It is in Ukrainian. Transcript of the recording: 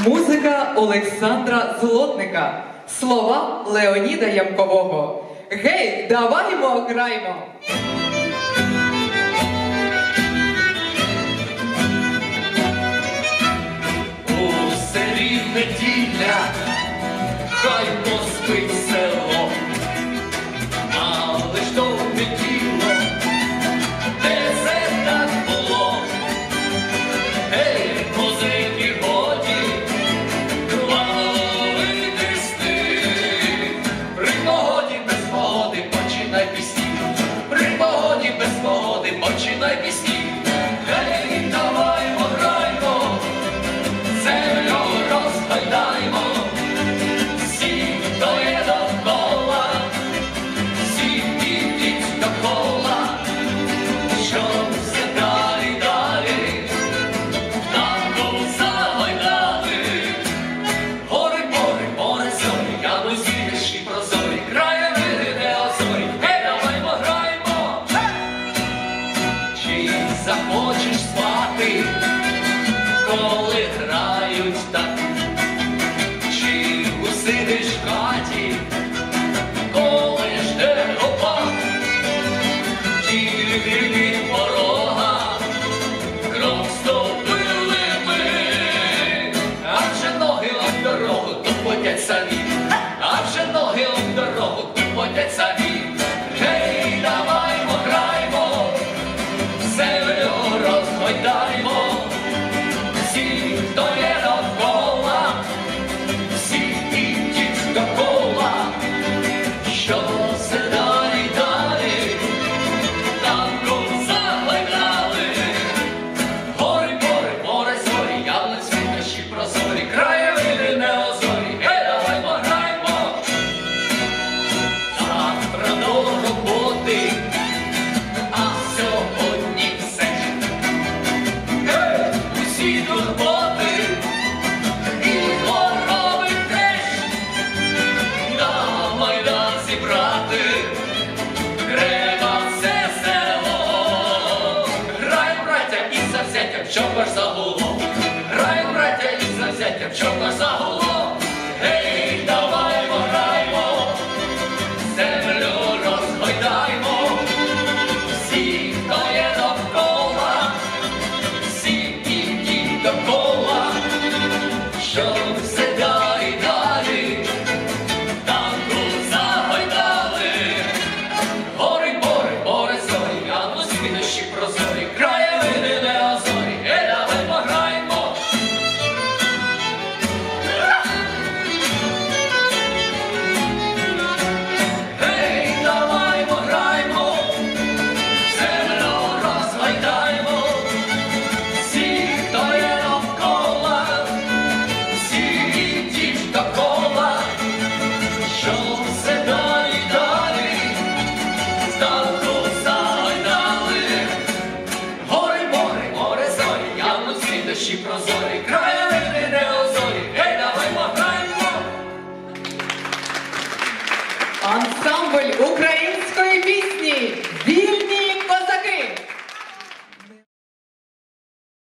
Музика Олександра Злотника. Слова Леоніда Ямкового. Гей, даваймо граймо! У селі неділя, хай поспить захочеш спати? коли грають так, чи усидиш в хаті, коли жде опак, тільки від порога крок ступили ми, а вже ноги об дорогу тупотять самі, Усі турботи і хвороби теж на майдан зібрати. Треба все село. Грай, браття, і завзяття, в чому ж прозорі, краєвиди не озорі, гей, давай пограємо Ансамбль український!